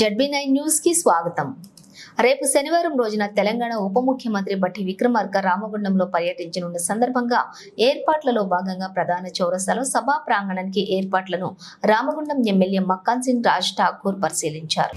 ZB nine న్యూస్కి స్వాగతం. రేపు శనివారం రోజున తెలంగాణ ఉప ముఖ్యమంత్రి బట్టి విక్రమార్క రామగుండంలో పర్యటించనున్న సందర్భంగా ఏర్పాట్లలో భాగంగా ప్రధాన చౌరస్తాలో సభా ప్రాంగణానికి ఏర్పాట్లను రామగుండం ఎమ్మెల్యే మక్కాన్ సింగ్ రాజ్ ఠాకూర్ పరిశీలించారు.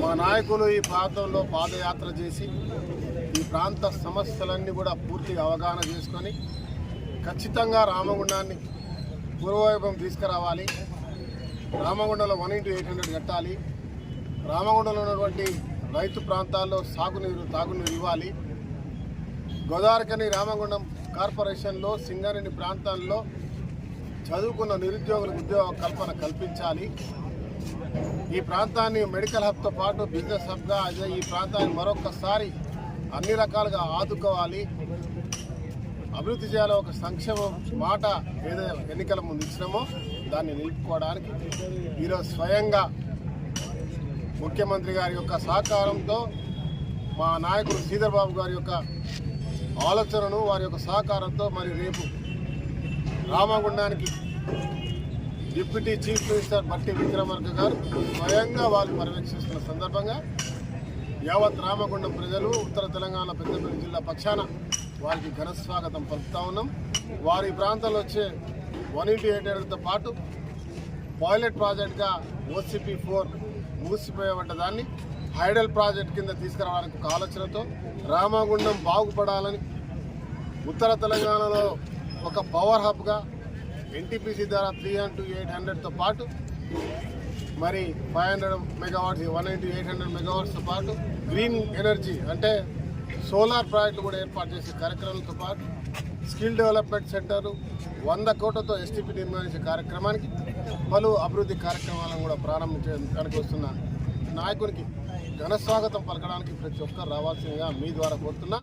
మా నాయకులు ఈ ప్రాంతంలో పాదయాత్ర చేసి ఈ ప్రాంత సమస్యలన్నీ కూడా పూర్తిగా అవగాహన చేసుకొని ఖచ్చితంగా రామగుండాన్ని పూర్వవైభవం తీసుకురావాలి. రామగుండంలో వన్ ఇంటూ ఎయిట్ హండ్రెడ్ కట్టాలి. రామగుండంలో ఉన్నటువంటి రైతు ప్రాంతాల్లో సాగునీరు తాగునీరు ఇవ్వాలి. గోదావరికని రామగుండం కార్పొరేషన్లో సింగరేణి ప్రాంతాల్లో చదువుకున్న నిరుద్యోగులకు ఉద్యోగ కల్పన కల్పించాలి. ఈ ప్రాంతాన్ని మెడికల్ హబ్తో పాటు బిజినెస్ హబ్గా అదే ఈ ప్రాంతాన్ని మరొకసారి అన్ని రకాలుగా ఆదుకోవాలి. అభివృద్ధి చేయాలి ఒక సంక్షేమ మాట ఏదో ఎన్నికల ముందు ఇచ్చినామో దాన్ని నిలుపుకోవడానికి ఈరోజు స్వయంగా ముఖ్యమంత్రి గారి యొక్క సహకారంతో మా నాయకుడు శ్రీధర్ బాబు గారి యొక్క ఆలోచనను వారి యొక్క సహకారంతో మరి రేపు రామగుండానికి డిప్యూటీ చీఫ్ మినిస్టర్ బట్టి విక్రమార్క గారు స్వయంగా వారు పర్యవేక్షిస్తున్న సందర్భంగా యావత్ రామగుండం ప్రజలు ఉత్తర తెలంగాణ పెద్దపల్లి జిల్లా పక్షాన వారికి ఘన స్వాగతం పలుకుతా ఉన్నాం. వారి ప్రాంతంలో వచ్చే వన్ ఇంటూ ఎయిట్ పాటు పాయిలెట్ ప్రాజెక్ట్గా ఓసిపి ఫోర్ మూసిపోయేవంట దాన్ని హైడల్ ప్రాజెక్ట్ కింద తీసుకురావడానికి ఒక ఆలోచనతో రామగుండం బాగుపడాలని ఉత్తర తెలంగాణలో ఒక పవర్ హబ్గా ఎన్టీపీసీ ద్వారా త్రీ టు ఎయిట్ హండ్రెడ్తో పాటు మరి five hundred megawatts one into eight hundred మెగావాట్స్తో పాటు గ్రీన్ ఎనర్జీ అంటే సోలార్ ప్రాజెక్టులు కూడా ఏర్పాటు చేసే కార్యక్రమాలతో పాటు స్కిల్ డెవలప్మెంట్ సెంటరు వంద కోట్లతో ఎస్టీపీ నిర్మించే కార్యక్రమానికి పలు అభివృద్ధి కార్యక్రమాలను కూడా ప్రారంభించడానికి వస్తున్న నాయకునికి ఘన స్వాగతం పలకడానికి ప్రతి ఒక్కరు రావాల్సిందిగా మీ ద్వారా కోరుతున్నా.